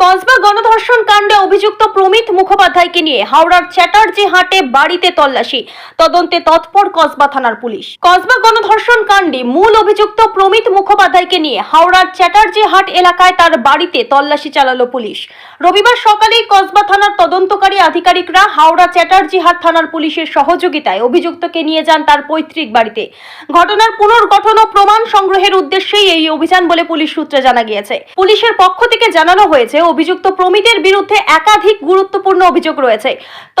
কসবা গণধর্ষণ কাণ্ডে অভিযুক্ত প্রমিত মুখোপাধ্যায়কে নিয়ে হাওড়ার চ্যাটার্জি হাটে বাড়িতে তল্লাশি। তদন্তে তৎপর কসবা থানার পুলিশ। কসবা গণধর্ষণ কাণ্ডে মূল অভিযুক্ত প্রমিত মুখোপাধ্যায়কে নিয়ে হাওড়ার চ্যাটার্জি হাট এলাকায় তার বাড়িতে তল্লাশি চালালো পুলিশ। রবিবার সকালেই কসবা থানার তদন্তকারী আধিকারিকরা হাওড়া চ্যাটার্জি হাট থানার পুলিশের সহযোগিতায় অভিযুক্তকে নিয়ে যান তার পৈতৃক বাড়িতে। ঘটনার পুনর্গঠন ও প্রমাণ সংগ্রহের উদ্দেশ্যেই এই অভিযান বলে পুলিশ সূত্রে জানা গিয়েছে। পুলিশের পক্ষ থেকে জানানো হয়েছে অভিযুক্ত প্রমিতের বিরুদ্ধে একাধিক গুরুত্বপূর্ণ অভিযোগ রয়েছে।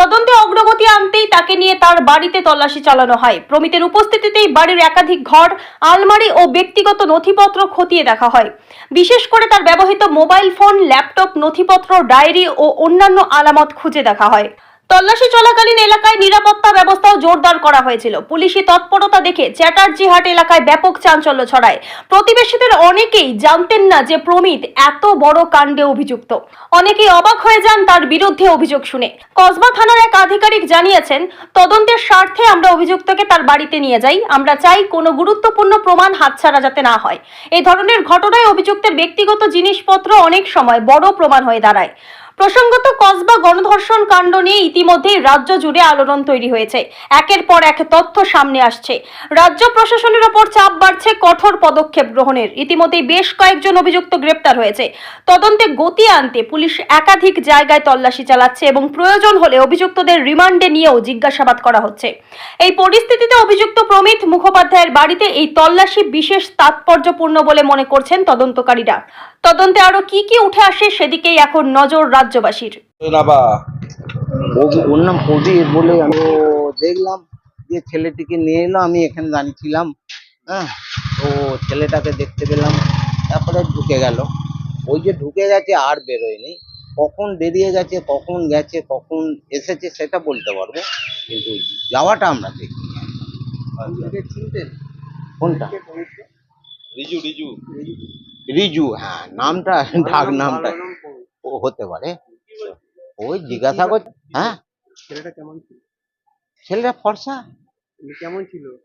তদন্তে অগ্রগতি আনতেই তাকে নিয়ে তার বাড়িতে তল্লাশি চালানো হয়। প্রমিতের উপস্থিতিতেই বাড়ির একাধিক ঘর, আলমারি ও ব্যক্তিগত নথিপত্র খতিয়ে দেখা হয়। বিশেষ করে তার ব্যবহৃত মোবাইল ফোন, ল্যাপটপ, নথিপত্র, ডায়েরি ও অন্যান্য আলামত খুঁজে দেখা হয়। তল্লাশি চলাকালীন এলাকায় নিরাপত্তা ব্যবস্থাও জোরদার করা হয়েছিল। পুলিশি তৎপরতা দেখে চ্যাটার্জি হাট এলাকায় ব্যাপক চাঞ্চল্য ছড়ায়। প্রতিবেশীদের অনেকেই জানতেন না যে প্রমিত এত বড় কাণ্ডে অভিযুক্ত। অনেকেই অবাক হয়ে যান তার বিরুদ্ধে অভিযোগ শুনে। কসবা থানার এক আধিকারিক জানিয়েছেন, তদন্তের স্বার্থে আমরা অভিযুক্তকে তার বাড়িতে নিয়ে যাই। আমরা চাই কোনো গুরুত্বপূর্ণ প্রমাণ হাতছাড়া যাতে না হয়। এই ধরনের ঘটনায় অভিযুক্তের ব্যক্তিগত জিনিসপত্র অনেক সময় বড় প্রমাণ হয়ে দাঁড়ায়। প্রসঙ্গত, কসবা গণধর্ষণ কাণ্ড নিয়ে ইতিমধ্যেই রাজ্য জুড়ে আলোড়ন তৈরি হয়েছে। একের পর এক তথ্য সামনে আসছে। রাজ্য প্রশাসনের ওপর চাপ বাড়ছে কঠোর পদক্ষেপ গ্রহণের। ইতিমধ্যেই বেশ কয়েকজন অভিযুক্ত গ্রেপ্তার হয়েছে। তদন্তে গতি আনতে পুলিশ একাধিক জায়গায় তল্লাশি চালাচ্ছে এবং প্রয়োজন হলে অভিযুক্তদের রিমান্ডে নিয়েও জিজ্ঞাসাবাদ করা হচ্ছে। এই পরিস্থিতিতে অভিযুক্ত প্রমিত মুখোপাধ্যায়ের বাড়িতে এই তল্লাশি বিশেষ তাৎপর্যপূর্ণ বলে মনে করছেন তদন্তকারীরা। তদন্তে আরও কি কি উঠে আসে সেদিকেই এখন নজর রাজ্যবাসীর। ওর নাম প্রদীপ বলে আমি দেখলাম যে ছেলেটিকে নিয়ে এলো আমি এখানে দাঁড়িয়েছিলাম হ্যাঁ? তো ছেলেটাকে দেখতে পেলাম তারপরে ঢুকে গেল। ওই যে ঢুকে গেছে আর বেরোয়নি। কখন বেরিয়ে গেছে কখন গেছে কখন এসেছে সেটা বলতে পারব কিন্তু যাওয়াটা আমরা দেখি কোনটা? রিজু রিজু। রিজু হ্যাঁ নামটা ডাক নামটা। হতে পারে। ওই জিজ্ঞাসা কর হ্যাঁ? ছেলেটা কেমন ছিল? ছেলেটা ফর্সা। কেমন ছিল?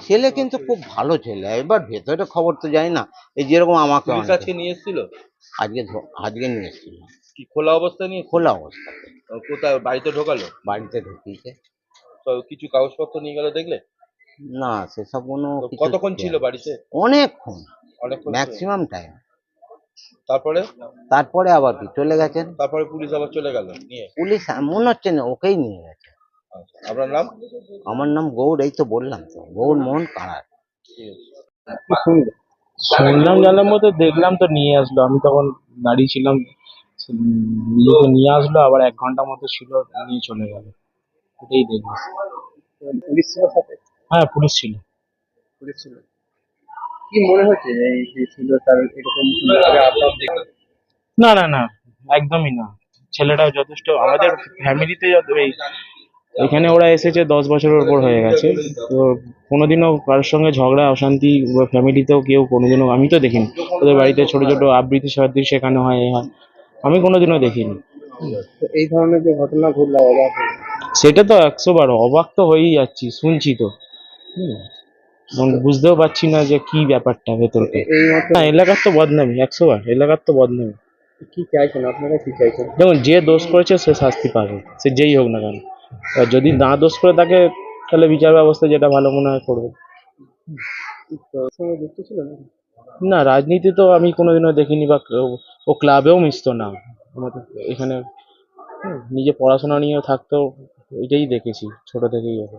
ছেলে কিন্তু খুব ভালো ছেলে। এবার ভেতরে খবর তো জানি না। এই যেরকম আমাকে অনেকে- নিয়ে এসেছিল? আজকে আজকে নিয়ে এসেছিল। কি খোলা অবস্থায় নিয়ে খোলা অবস্থাতে কোথায়? বাড়িতে ঢোকালো? বাড়িতে ঢুকিয়েছে। তো কিছু কাগজপত্র নিয়ে গেল দেখলে? না সেসব কোনো কতক্ষণ ছিল বাড়িতে? অনেকক্ষণ। অনেকক্ষণ ম্যাক্সিমাম টাইম তারপরে? তারপরে আবার কি? চলে গেছেন? তারপরে পুলিশ আবার চলে গেল নিয়ে? পুলিশ মনে হচ্ছে না ওকেই নিয়ে গেছে। আচ্ছা, আপনার নাম? আমার নাম গৌর এই তো বললাম তো গৌর মোহন কাড়ার শুনলাম জানলাম মতো দেখলাম তো নিয়ে আসলো আমি তখন দাঁড়িয়ে ছিলাম নিয়ে আসলো আবার এক ঘণ্টা মতো ছিল নিয়ে চলে গেল। এটাই দেখলাম। পুলিশ ছিল সাথে? হ্যাঁ পুলিশ ছিল। পুলিশ ছিল? কি মনে হচ্ছে এই যে ছিল তার এরকম ভাবে আপনার দেখে না না না একদমই না। ছেলেটা যথেষ্ট আমাদের ফ্যামিলিতে যত এই এখানে ওরা এসেছে দশ বছরের উপর হয়ে গেছে। তো কোনোদিনও কারোর সঙ্গে ঝগড়া অশান্তি ফ্যামিলিতেও কেউ কোনোদিনও আমি তো দেখিনি। ওদের বাড়িতে ছোট ছোট আবৃত্তি সাবৃত্তি শেখানো হয় এই হয়। আমি কোনোদিনও দেখিনি। তো এই ধরনের যে ঘটনা ঘটলো অবাক সেটা তো একশো বার অবাক তো হয়েই যাচ্ছি শুনছি তো। হুম। এবং বুঝতেও পারছি না যে কি ব্যাপারটা ভেতরটা। না এলাকার তো বদনামি একশো বার এলাকার তো বদনামি। কি চাইছেন? আপনারা কি চাইছেন? দেখুন যে দোষ করেছে সে শাস্তি পাবে সে যেই হোক না কেন। আর যদি না দোষ করে থাকে তাহলে বিচার ব্যবস্থা যেটা ভালো মনে হয় করবে। না না রাজনীতি তো আমি কোনোদিনও দেখিনি বা ও ক্লাবেও মিশতো না। আমাদের এখানে নিজে পড়াশোনা নিয়েও থাকতো এটাই দেখেছি ছোট থেকেই ওকে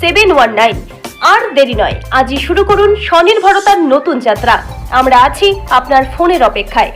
seven one nine আর দেরি নয়, আজই শুরু করুন স্বনির্ভরতার নতুন যাত্রা। আমরা আছি আপনার ফোনের অপেক্ষায়।